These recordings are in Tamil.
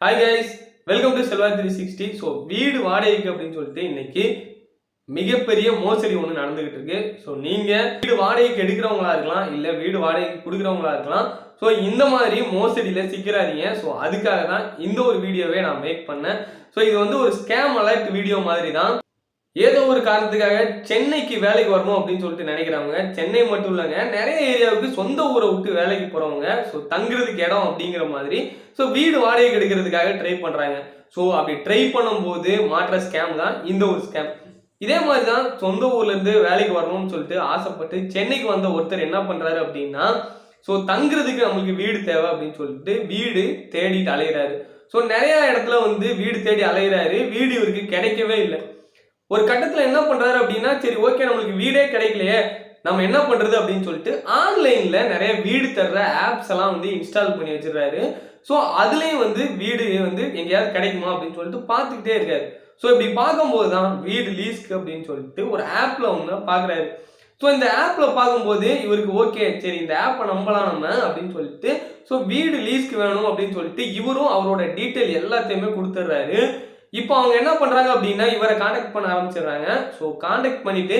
Hi guys welcome to Selva three sixty so வீடு வாடகைக்கு அப்படின்னு சொல்லிட்டு இன்னைக்கு மிகப்பெரிய மோசடி ஒன்று நடந்துகிட்டு இருக்கு. ஸோ நீங்கள் வீடு வாடகைக்கு எடுக்கிறவங்களா இருக்கலாம் இல்லை வீடு வாடகைக்கு கொடுக்குறவங்களா இருக்கலாம். ஸோ இந்த மாதிரி மோசடியில் சிக்கிறாதீங்க. ஸோ அதுக்காக தான் இந்த ஒரு வீடியோவே நான் மேக் பண்ணேன். ஸோ இது வந்து ஒரு ஸ்கேம் அலர்ட் வீடியோ மாதிரி தான் ஏதோ ஒரு காரணத்துக்காக சென்னைக்கு வேலைக்கு வரணும் அப்படின்னு சொல்லிட்டு நினைக்கிறவங்க சென்னை மட்டும் இல்லைங்க நிறைய ஏரியாவுக்கு சொந்த ஊரை விட்டு வேலைக்கு போகிறவங்க ஸோ தங்குறதுக்கு இடம் அப்படிங்கிற மாதிரி ஸோ வீடு வாடகைக்கு எடுக்கிறதுக்காக ட்ரை பண்ணுறாங்க ஸோ அப்படி ட்ரை பண்ணும்போது மாற்ற ஸ்கேம் தான் இந்த ஒரு ஸ்கேம் இதே மாதிரி தான் சொந்த ஊர்லேருந்து வேலைக்கு வரணும்னு சொல்லிட்டு ஆசைப்பட்டு சென்னைக்கு வந்த ஒருத்தர் என்ன பண்ணுறாரு அப்படின்னா ஸோ தங்குறதுக்கு நம்மளுக்கு வீடு தேவை அப்படின்னு சொல்லிட்டு வீடு தேடிட்டு அலைகிறாரு ஸோ நிறையா இடத்துல வந்து வீடு தேடி அலைகிறாரு வீடு இவருக்கு கிடைக்கவே இல்லை. ஒரு கட்டத்தில் என்ன பண்ணுறாரு அப்படின்னா சரி ஓகே நம்மளுக்கு வீடே கிடைக்கலையே நம்ம என்ன பண்ணுறது அப்படின்னு சொல்லிட்டு ஆன்லைனில் நிறைய வீடு தர்ற ஆப்ஸ் எல்லாம் வந்து இன்ஸ்டால் பண்ணி வச்சிடுறாரு. ஸோ அதுலேயும் வந்து வீடு வந்து எங்கேயாவது கிடைக்குமா அப்படின்னு சொல்லிட்டு பார்த்துக்கிட்டே இருக்காரு. ஸோ இப்படி பார்க்கும்போது தான் வீடு லீஸ்க்கு அப்படின்னு சொல்லிட்டு ஒரு ஆப்பில் ஒன்று பார்க்குறாரு. ஸோ இந்த ஆப்பில் பார்க்கும்போது இவருக்கு ஓகே சரி இந்த ஆப்பை நம்பலாம் நம்ம அப்படின்னு சொல்லிட்டு ஸோ வீடு லீஸ்க்கு வேணும் அப்படின்னு சொல்லிட்டு இவரும் அவரோட டீட்டெயில் எல்லாத்தையுமே கொடுத்துட்றாரு. இப்போ அவங்க என்ன பண்ணுறாங்க அப்படின்னா இவரை காண்டாக்ட் பண்ண ஆரம்பிச்சிடுறாங்க. ஸோ காண்டாக்ட் பண்ணிவிட்டு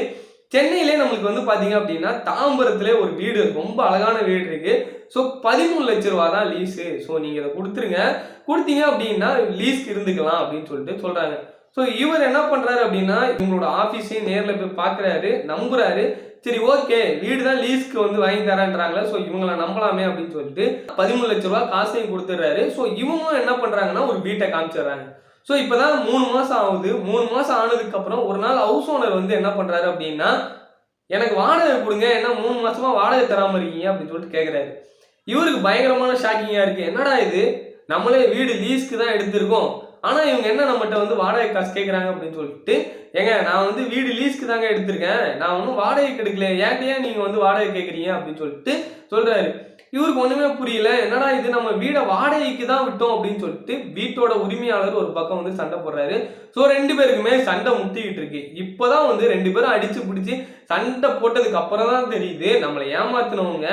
சென்னையிலே நம்மளுக்கு வந்து பார்த்தீங்க அப்படின்னா தாம்பரத்தில் ஒரு வீடு ரொம்ப அழகான வீடு இருக்குது ஸோ பதிமூணு லட்ச ரூபா தான் லீஸு ஸோ நீங்கள் இதை கொடுத்துருங்க. கொடுத்தீங்க அப்படின்னா லீஸ்க்கு இருந்துக்கலாம் அப்படின்னு சொல்லிட்டு சொல்கிறாங்க ஸோ இவர் என்ன பண்ணுறாரு அப்படின்னா இவங்களோட ஆஃபீஸையும் நேரில் போய் பார்க்குறாரு நம்புறாரு. சரி ஓகே வீடு தான் லீஸ்க்கு வந்து வாங்கி தரான்றாங்களே ஸோ இவங்கள நம்பலாமே அப்படின்னு சொல்லிட்டு பதிமூணு லட்ச ரூபா காசையும் கொடுத்துட்றாரு. ஸோ இவங்களும் என்ன பண்ணுறாங்கன்னா ஒரு வீட்டை காமிச்சிடுறாங்க. ஸோ இப்போ தான் மூணு மாதம் ஆகுது. மூணு மாதம் ஆனதுக்கப்புறம் ஒரு நாள் ஹவுஸ் ஓனர் வந்து என்ன பண்ணுறாரு அப்படின்னா எனக்கு வாடகை கொடுங்க. என்ன மூணு மாதமாக வாடகை தராமல் இருக்கீங்க? அப்படின்னு சொல்லிட்டு கேட்குறாரு இவருக்கு பயங்கரமான ஷாக்கிங்காக இருக்குது என்னடா இது? நம்மளே வீடு லீஸ்க்கு தான் எடுத்திருக்கோம். ஆனால் இவங்க என்ன நம்மகிட்ட வந்து வாடகை காசு கேட்குறாங்க அப்படின்னு சொல்லிட்டு ஏங்க நான் வந்து வீடு லீஸ்க்கு தாங்க எடுத்திருக்கேன். நான் ஒன்றும் வாடகைக்கு எடுக்கல. ஏன் நீங்கள் வந்து வாடகை கேட்குறீங்க அப்படின்னு சொல்லிட்டு சொல்கிறாரு இவருக்கு ஒன்றுமே புரியல. என்னடா இது நம்ம வீடை வாடகைக்கு தான் விட்டோம் அப்படின்னு சொல்லிட்டு வீட்டோட உரிமையாளர் ஒரு பக்கம் வந்து சண்டை போடுறாரு. ஸோ ரெண்டு பேருக்குமே சண்டை முட்டிக்கிட்டு இருக்கு. இப்போதான் வந்து ரெண்டு பேரும் அடிச்சு பிடிச்சி சண்டை போட்டதுக்கு அப்புறம் தான் தெரியுது நம்மளை ஏமாத்தினவங்க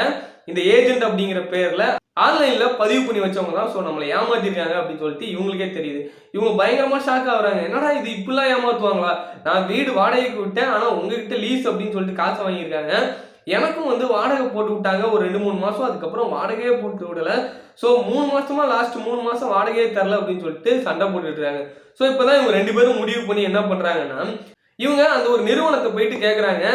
இந்த ஏஜென்ட் அப்படிங்கிற பேர்ல ஆன்லைனில் பதிவு பண்ணி வச்சவங்க தான் ஸோ நம்மளை ஏமாத்திருக்காங்க அப்படின்னு சொல்லிட்டு இவங்களுக்கே தெரியுது. இவங்க பயங்கரமாக ஷாக் ஆகுறாங்க. என்னடா இது? இப்படிலாம் ஏமாத்துவாங்களா? நான் வீடு வாடகைக்கு விட்டேன். ஆனால் உங்ககிட்ட லீஸ் அப்படின்னு சொல்லிட்டு காசு வாங்கியிருக்காங்க. எனக்கும் வந்து வாடகை போட்டு விட்டாங்க. ஒரு ரெண்டு மூணு மாதம் அதுக்கப்புறம் வாடகையே போட்டு விடலை. ஸோ மூணு மாதமா லாஸ்ட் மூணு மாதம் வாடகையே தரல அப்படின்னு சொல்லிட்டு சண்டை போட்டுட்டு இருக்காங்க. ஸோ இப்போதான் இவங்க ரெண்டு பேரும் முடிவு பண்ணி என்ன பண்ணுறாங்கன்னா இவங்க அந்த ஒரு நிறுவனத்தை போயிட்டு கேட்குறாங்க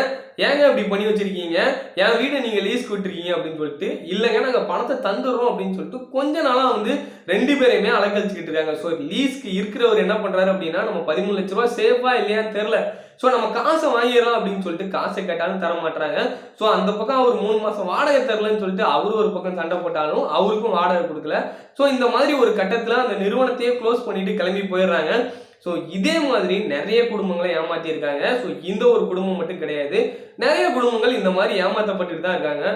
ஏங்க இப்படி பண்ணி வச்சிருக்கீங்க? என் வீடை நீங்கள் லீஸ் விட்டுருக்கீங்க அப்படின்னு சொல்லிட்டு இல்லைங்க நாங்கள் பணத்தை தந்துடுறோம் அப்படின்னு சொல்லிட்டு கொஞ்ச நாளாக வந்து ரெண்டு பேரையுமே அலக்கழிச்சுக்கிட்டு இருக்காங்க. ஸோ லீஸ்க்கு இருக்கிறவர் என்ன பண்ணுறாரு அப்படின்னா நம்ம பதிமூணு லட்ச ரூபா சேஃபா இல்லையான்னு தெரில ஸோ நம்ம காசை வாங்கிடலாம் அப்படின்னு சொல்லிட்டு காசை கேட்டாலும் தர மாட்டாங்க ஸோ அந்த பக்கம் அவர் மூணு மாதம் வாடகை தரலன்னு சொல்லிட்டு அவரு ஒரு பக்கம் சண்டை போட்டாலும் அவருக்கும் வாடகை கொடுக்கல. ஸோ இந்த மாதிரி ஒரு கட்டத்தில் அந்த நிறுவனத்தையே க்ளோஸ் பண்ணிட்டு கிளம்பி போயிடுறாங்க. ஸோ இதே மாதிரி நிறைய குடும்பங்களை ஏமாத்தியிருக்காங்க. ஸோ இந்த ஒரு குடும்பம் மட்டும் கிடையாது. நிறைய குடும்பங்கள் இந்த மாதிரி ஏமாற்றப்பட்டுட்டு தான் இருக்காங்க.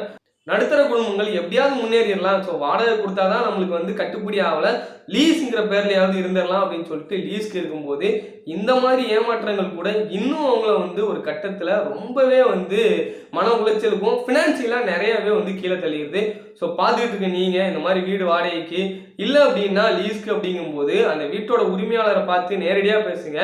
நடுத்தர குடும்பங்கள் எப்படியாவது முன்னேறிடலாம். ஸோ வாடகை கொடுத்தாதான் நம்மளுக்கு வந்து கட்டுப்படி ஆகலை. லீஸுங்கிற பேர்லையாவது இருந்துடலாம் அப்படின்னு சொல்லிட்டு லீஸ்க்கு இருக்கும்போது இந்த மாதிரி ஏமாற்றங்கள் கூட இன்னும் அவங்கள வந்து ஒரு கட்டத்தில் ரொம்பவே வந்து மன உளைச்சலுக்கும் ஃபினான்சியலாக நிறையவே வந்து கீழே தள்ளிடுது. ஸோ பார்த்துக்கிட்டு இருக்க நீங்கள் இந்த மாதிரி வீடு வாடகைக்கு இல்லை அப்படின்னா லீஸ்க்கு அப்படிங்கும்போது அந்த வீட்டோட உரிமையாளரை பார்த்து நேரடியாக பேசுங்க.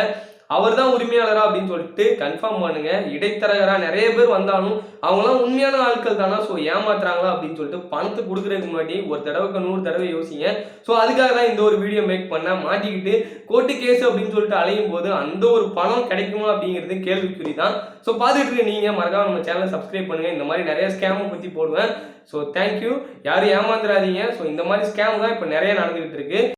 அவர் தான் உரிமையாளரா அப்படின்னு சொல்லிட்டு கன்ஃபார்ம் பண்ணுங்க. இடைத்தரகரா நிறைய பேர் வந்தாலும் அவங்களாம் உண்மையான ஆட்கள் தானா? ஸோ ஏமாத்துறாங்களா அப்படின்னு சொல்லிட்டு பணத்தை கொடுக்குறதுக்கு முன்னாடி ஒரு தடவைக்கு நூறு தடவை யோசிங்க. ஸோ அதுக்காக தான் இந்த ஒரு வீடியோ மேக் பண்ண மாட்டிக்கிட்டு கோர்ட்டு கேஸ் அப்படின்னு சொல்லிட்டு அலையும் போது அந்த ஒரு பணம் கிடைக்குமா அப்படிங்கிறது கேள்விக்குறி தான். ஸோ பார்த்துட்டு இருக்க நீங்கள் மறக்காம நம்ம சேனலை சப்ஸ்கிரைப் பண்ணுங்க. இந்த மாதிரி நிறைய ஸ்கேமை பற்றி போடுவேன். ஸோ தேங்க்யூ யாரும் ஏமாந்துடாதீங்க ஸோ இந்த மாதிரி ஸ்கேம் தான் இப்போ நிறைய நடந்துகிட்டு இருக்கு.